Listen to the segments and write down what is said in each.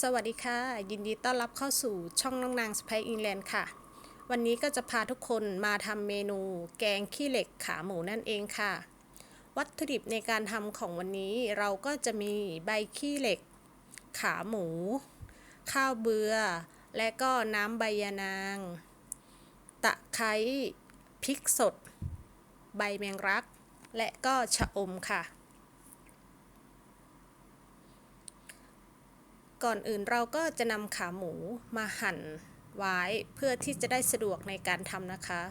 สวัสดีค่ะ ยินดีต้อนรับเข้าสู่ช่องน้องนางสไปอิงแลนด์ค่ะ วันนี้ก็จะพาทุกคนมาทำเมนูแกงขี้เหล็กขาหมูนั่นเองค่ะ วัตถุดิบในการทำของวันนี้เราก็จะมีใบขี้เหล็ก ขาหมู ข้าวเบือและก็น้ำใบยานาง ตะไคร้พริกสด ใบแมงรัก และก็ชะอมค่ะ ก่อนอื่นเราก็จะนำขาหมูมาหั่นไว้เพื่อที่จะได้สะดวกในการทำนะคะ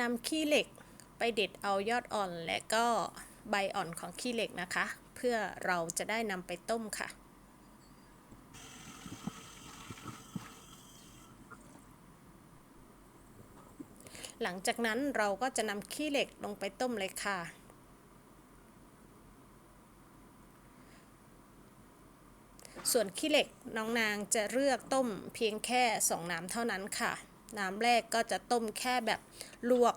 นำขี้เหล็กไปเด็ดเอายอดอ่อนและก็ใบอ่อนของขี้เหล็กนะคะ พื่อเราจะได้นำไปต้มค่ะ หลังจากนั้นเราก็จะนำขี้เหล็กลงไปต้มเลยค่ะส่วนขี้เหล็กน้องนางจะเลือกต้มเพียงแค่สองน้ำเท่านั้นค่ะ น้ำแรกก็จะต้มแค่แบบลวก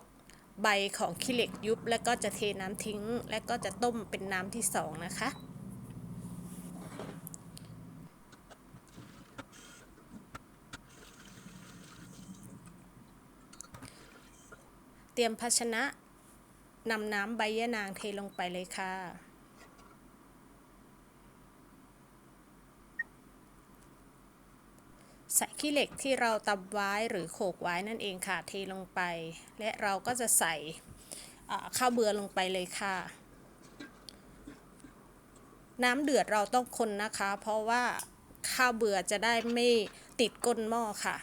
ใบของขี้เหล็กยุบ แล้วก็จะเทน้ำทิ้ง แล้วก็จะต้มเป็นน้ำที่สองนะคะ เตรียมภาชนะนำน้ำใบยะนางเทลงไปเลยค่ะ ใส่ขี้เหล็กที่เราตำไว้หรือโขกไว้นั่นเองค่ะเทลงไป และเราก็จะใส่ข้าวเบือลงไปเลยค่ะ น้ำเดือดเราต้องคนนะคะ เพราะว่าข้าวเบือจะได้ไม่ติดก้นหม้อค่ะ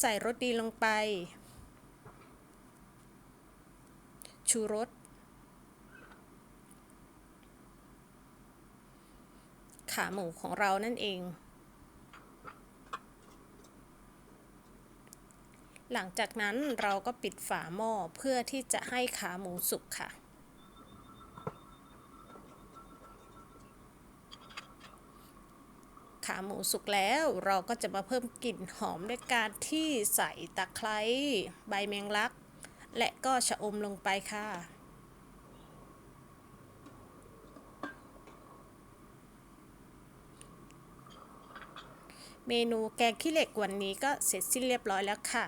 ใส่รสดีลงไป ชูรส ขาหมูของเรานั่นเอง หลังจากนั้นเราก็ปิดฝาหม้อเพื่อที่จะให้ขาหมูสุกค่ะ ขาหมูสุกแล้วเราก็จะมาเพิ่มกลิ่นหอมด้วยการที่ใส่ตะไคร้ใบแมงลัก และก็ชะอมลงไปค่ะ เมนูแกงขี้เหล็กวันนี้ก็เสร็จสิ้นเรียบร้อยแล้วค่ะ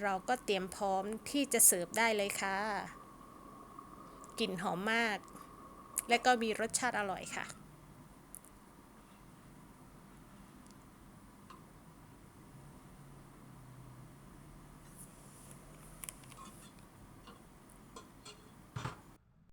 เราก็เตรียมพร้อมที่จะเสิร์ฟได้เลยค่ะ กลิ่นหอมมาก และก็มีรสชาติอร่อยค่ะ